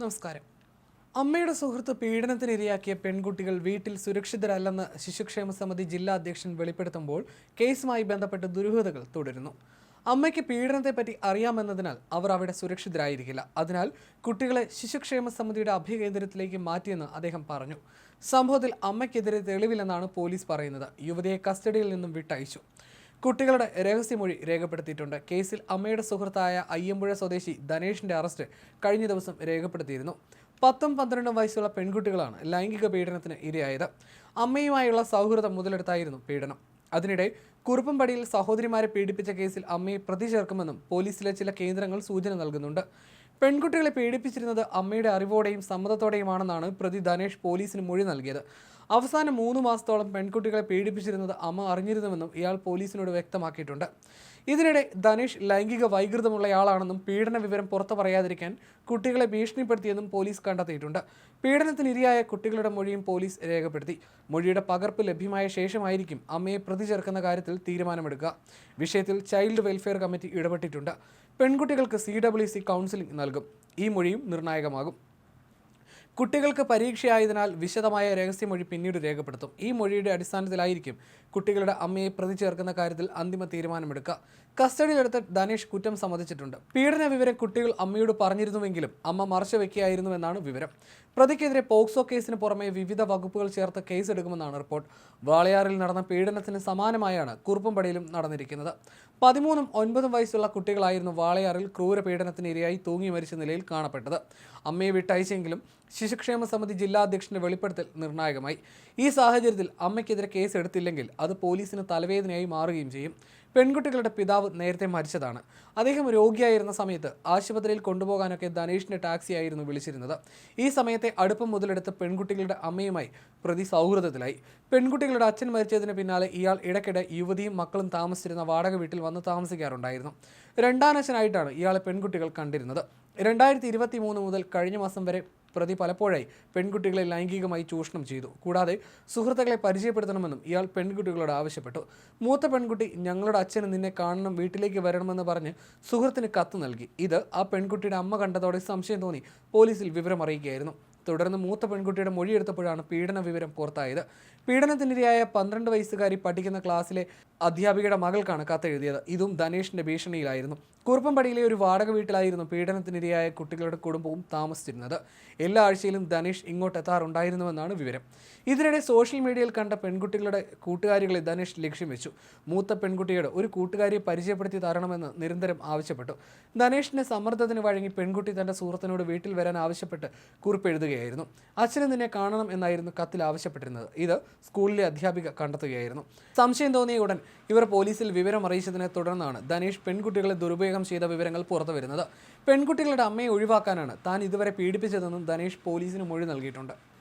നമസ്കാരം. അമ്മയുടെ സുഹൃത്ത് പീഡനത്തിനിരയാക്കിയ പെൺകുട്ടികൾ വീട്ടിൽ സുരക്ഷിതരല്ലെന്ന് ശിശുക്ഷേമ സമിതി ജില്ലാ അധ്യക്ഷൻ വെളിപ്പെടുത്തുമ്പോൾ കേസുമായി ബന്ധപ്പെട്ട് ദുരൂഹതകൾ തുടരുന്നു. അമ്മയ്ക്ക് പീഡനത്തെപ്പറ്റി അറിയാമെന്നതിനാൽ അവർ അവിടെ സുരക്ഷിതരായിരിക്കില്ല. അതിനാൽ കുട്ടികളെ ശിശുക്ഷേമ സമിതിയുടെ അഭയകേന്ദ്രത്തിലേക്ക് മാറ്റിയെന്ന് അദ്ദേഹം പറഞ്ഞു. സംഭവത്തിൽ അമ്മയ്ക്കെതിരെ തെളിവില്ലെന്നാണ് പോലീസ് പറയുന്നത്. യുവതിയെ കസ്റ്റഡിയിൽ നിന്നും വിട്ടയച്ചു. കുട്ടികളുടെ രഹസ്യമൊഴി രേഖപ്പെടുത്തിയിട്ടുണ്ട്. കേസിൽ അമ്മയുടെ സുഹൃത്തായ അയ്യമ്പുഴ സ്വദേശി ധനേഷിന്റെ അറസ്റ്റ് കഴിഞ്ഞ ദിവസം രേഖപ്പെടുത്തിയിരുന്നു. പത്തും പന്ത്രണ്ടും വയസ്സുള്ള പെൺകുട്ടികളാണ് ലൈംഗിക പീഡനത്തിന് ഇരയായത്. അമ്മയുമായുള്ള സൗഹൃദം മുതലെടുത്തായിരുന്നു പീഡനം. അതിനിടെ കുറുപ്പംപടിയിൽ സഹോദരിമാരെ പീഡിപ്പിച്ച കേസിൽ അമ്മയെ പ്രതി ചേർക്കുമെന്നും പോലീസിലെ ചില കേന്ദ്രങ്ങൾ സൂചന നൽകുന്നുണ്ട്. പെൺകുട്ടികളെ പീഡിപ്പിച്ചിരുന്നത് അമ്മയുടെ അറിവോടെയും സമ്മതത്തോടെയുമാണെന്നാണ് പ്രതി ധനേഷ് പോലീസിന് മൊഴി നൽകിയത്. അവസാന മൂന്ന് മാസത്തോളം പെൺകുട്ടികളെ പീഡിപ്പിച്ചിരുന്നത് അമ്മ അറിഞ്ഞിരുന്നുവെന്നും ഇയാൾ പോലീസിനോട് വ്യക്തമാക്കിയിട്ടുണ്ട്. ഇതിനിടെ ധനേഷ് ലൈംഗിക വൈകൃതമുള്ളയാളാണെന്നും പീഡന വിവരം പുറത്തു പറയാതിരിക്കാൻ കുട്ടികളെ ഭീഷണിപ്പെടുത്തിയെന്നും പോലീസ് കണ്ടെത്തിയിട്ടുണ്ട്. പീഡനത്തിനിരയായ കുട്ടികളുടെ മൊഴിയും പോലീസ് രേഖപ്പെടുത്തി. മൊഴിയുടെ പകർപ്പ് ലഭ്യമായ ശേഷമായിരിക്കും അമ്മയെ പ്രതി ചേർക്കുന്ന കാര്യത്തിൽ തീരുമാനമെടുക്കുക. വിഷയത്തിൽ ചൈൽഡ് വെൽഫെയർ കമ്മിറ്റി ഇടപെട്ടിട്ടുണ്ട്. പെൺകുട്ടികൾക്ക് സി ഡബ്ല്യു സി കൗൺസിലിംഗ് നൽകും. ഈ മൊഴിയും നിർണായകമാകും. കുട്ടികൾക്ക് പരീക്ഷയായതിനാൽ വിശദമായ രഹസ്യമൊഴി പിന്നീട് രേഖപ്പെടുത്തും. ഈ മൊഴിയുടെ അടിസ്ഥാനത്തിലായിരിക്കും കുട്ടികളുടെ അമ്മയെ പ്രതി ചേർക്കുന്ന കാര്യത്തിൽ അന്തിമ തീരുമാനമെടുക്കുക കസ്റ്റഡിയിലെടുത്ത് ധനേഷ് കുറ്റം സമ്മതിച്ചിട്ടുണ്ട്. പീഡന വിവരം കുട്ടികൾ അമ്മയോട് പറഞ്ഞിരുന്നുവെങ്കിലും അമ്മ മറച്ചു വെക്കുകയായിരുന്നുവെന്നാണ് വിവരം. പ്രതിക്കെതിരെ പോക്സോ കേസിന് പുറമെ വിവിധ വകുപ്പുകൾ ചേർത്ത് കേസെടുക്കുമെന്നാണ് റിപ്പോർട്ട്. വാളയാറിൽ നടന്ന പീഡനത്തിന് സമാനമായാണ് കുറുപ്പംപടിയിലും നടന്നിരിക്കുന്നത്. പതിമൂന്നും ഒൻപതും വയസ്സുള്ള കുട്ടികളായിരുന്നു വാളയാറിൽ ക്രൂര പീഡനത്തിന് ഇരയായി തൂങ്ങി മരിച്ച നിലയിൽ കാണപ്പെട്ടത്. അമ്മയെ വിട്ടയച്ചെങ്കിലും ശിശുക്ഷേമ സമിതി ജില്ലാ അധ്യക്ഷന്റെ വെളിപ്പെടുത്തൽ നിർണായകമായി. ഈ സാഹചര്യത്തിൽ അമ്മയ്ക്കെതിരെ കേസ് എടുത്തില്ലെങ്കിൽ അത് പോലീസിന് തലവേദനയായി മാറുകയും ചെയ്യും. പെൺകുട്ടികളുടെ പിതാവ് നേരത്തെ മരിച്ചതാണ്. അദ്ദേഹം രോഗിയായിരുന്ന സമയത്ത് ആശുപത്രിയിൽ കൊണ്ടുപോകാനൊക്കെ ധനേഷിന്റെ ടാക്സി ആയിരുന്നു വിളിച്ചിരുന്നത്. ഈ സമയത്തെ അടുപ്പം മുതലെടുത്ത് പെൺകുട്ടികളുടെ അമ്മയുമായി പ്രതി സൗഹൃദത്തിലായി പെൺകുട്ടികളുടെ അച്ഛൻ മരിച്ചതിന് പിന്നാലെ ഇയാൾ ഇടയ്ക്കിടെ യുവതിയും മക്കളും താമസിച്ചിരുന്ന വാടക വീട്ടിൽ വന്ന് താമസിക്കാറുണ്ടായിരുന്നു. രണ്ടാനച്ഛനായിട്ടാണ് ഇയാളെ പെൺകുട്ടികൾ കണ്ടിരുന്നത്. രണ്ടായിരത്തി ഇരുപത്തി മൂന്ന് മുതൽ കഴിഞ്ഞ മാസം വരെ പ്രതി പലപ്പോഴായി പെൺകുട്ടികളെ ലൈംഗികമായി ചൂഷണം ചെയ്തു. കൂടാതെ സുഹൃത്തുക്കളെ പരിചയപ്പെടുത്തണമെന്നും ഇയാൾ പെൺകുട്ടികളോട് ആവശ്യപ്പെട്ടു. മൂത്ത പെൺകുട്ടി ഞങ്ങളുടെ അച്ഛന് നിന്നെ കാണണം വീട്ടിലേക്ക് വരണമെന്ന് പറഞ്ഞ് സുഹൃത്തിന് കത്ത് നൽകി. ഇത് ആ പെൺകുട്ടിയുടെ അമ്മ കണ്ടതോടെ സംശയം തോന്നി. പോലീസിൽ വിവരം അറിയിക്കുകയായിരുന്നു. തുടർന്ന് മൂത്ത പെൺകുട്ടിയുടെ മൊഴിയെടുത്തപ്പോഴാണ് പീഡന വിവരം പുറത്തായത്. പീഡനത്തിനിരയായ പന്ത്രണ്ട് വയസ്സുകാരി പഠിക്കുന്ന ക്ലാസ്സിലെ അധ്യാപികയുടെ മകൾക്കാണ് കത്തെഴുതിയത്. ഇതും ധനേഷിന്റെ ഭീഷണിയിലായിരുന്നു. കുറുപ്പംപടിയിലെ ഒരു വാടക വീട്ടിലായിരുന്നു പീഡനത്തിനിരയായ കുട്ടികളുടെ കുടുംബവും താമസിച്ചിരുന്നത്. എല്ലാ ആഴ്ചയിലും ധനേഷ് ഇങ്ങോട്ട് എത്താറുണ്ടായിരുന്നുവെന്നാണ് വിവരം. ഇതിനിടെ സോഷ്യൽ മീഡിയയിൽ കണ്ട പെൺകുട്ടികളുടെ കൂട്ടുകാരികളെ ധനേഷ് ലക്ഷ്യം വെച്ചു. മൂത്ത പെൺകുട്ടിയോട് ഒരു കൂട്ടുകാരിയെ പരിചയപ്പെടുത്തി തരണമെന്ന് നിരന്തരം ആവശ്യപ്പെട്ടു. ധനേഷിന്റെ സമ്മർദ്ദത്തിന് വഴങ്ങി പെൺകുട്ടി തന്റെ സുഹൃത്തിനോട് വീട്ടിൽ വരാൻ ആവശ്യപ്പെട്ട് കുറിപ്പ് എഴുതുകയായിരുന്നു അച്ഛന് നിന്നെ കാണണം എന്നായിരുന്നു കത്തിൽ ആവശ്യപ്പെട്ടിരുന്നത്. ഇത് സ്കൂളിലെ അധ്യാപിക കണ്ടെത്തുകയായിരുന്നു. സംശയം തോന്നിയ ഉടൻ ഇവർ പോലീസിൽ വിവരം അറിയിച്ചതിനെ തുടർന്നാണ് ധനേഷ് പെൺകുട്ടികളെ ദുരുപയോഗം ചെയ്ത വിവരങ്ങൾ പുറത്തു വരുന്നത്. പെൺകുട്ടികളുടെ അമ്മയെ ഒഴിവാക്കാനാണ് താൻ ഇതുവരെ പീഡിപ്പിച്ചതെന്നും ധനേഷ് പോലീസിന് മൊഴി നൽകിയിട്ടുണ്ട്.